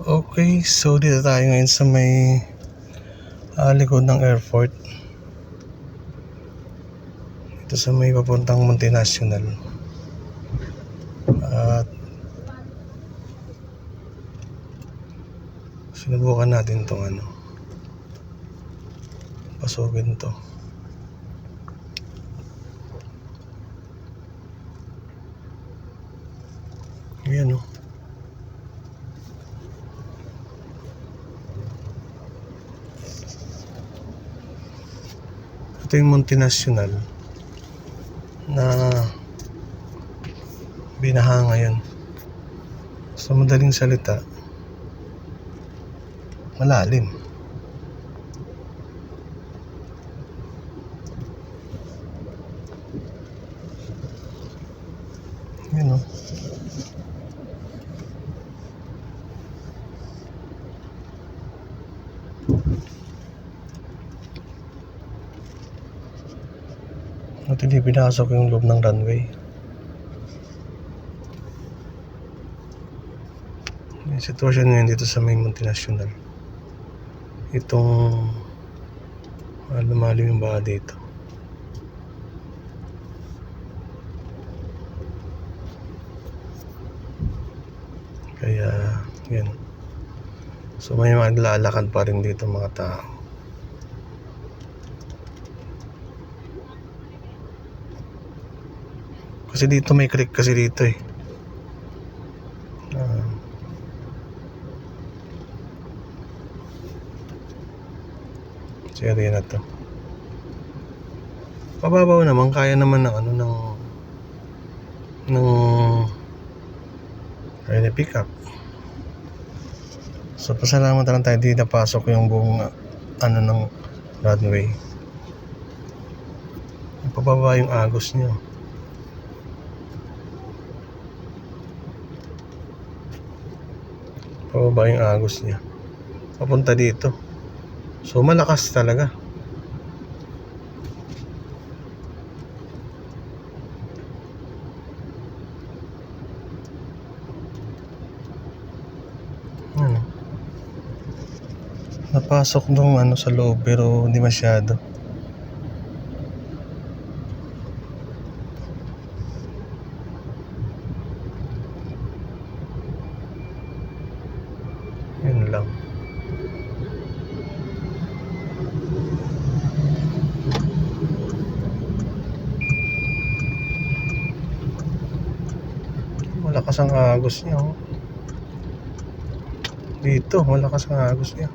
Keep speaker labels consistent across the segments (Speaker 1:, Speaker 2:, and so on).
Speaker 1: Okay, so dito tayo ngayon sa may ah, likod ng airport. Ito sa may papuntang multinational. At sinubukan natin tong ano. Pasukin to. Ayan oh. Ito yung multinational na binaha ngayon. Sa madaling salita, malalim. Yun o. At hindi pinasok yung loob ng runway. Yung sitwasyon ngayon dito sa may multinational. Itong ah, lumalim yung baha dito. Kaya, yun. So may mga naglalakad pa rin dito mga tao. Kasi dito may creek kasi dito eh. Ah. sa area na to. Pababaw naman, kaya naman ng ano ng ng kaya na pick up. So pasalamat lang tayo di napasok yung buong ano ng runway. Pababa yung agos niyo. Pababa yung agos niya. Papunta dito. So malakas talaga. Ano? Napasok nung ano sa loob pero hindi masyado. Yun lang. Malakas ang agos niya. Oh. Dito, malakas ang agos niya.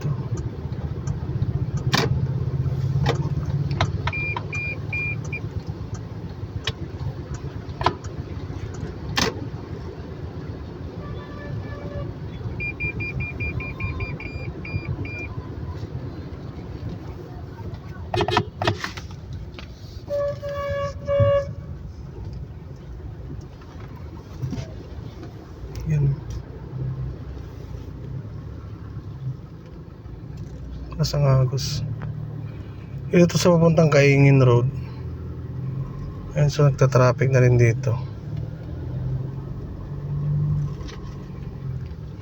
Speaker 1: Ito. Yan. Kasang agos. Ito sa papuntang Kaingin Road. Ayun, so nagta-traffic na rin dito.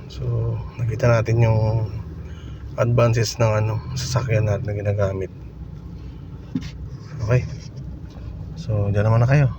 Speaker 1: So, nakita natin yung advances ng ano, sasakyan natin na ginagamit. Okay. So, dyan naman na kayo.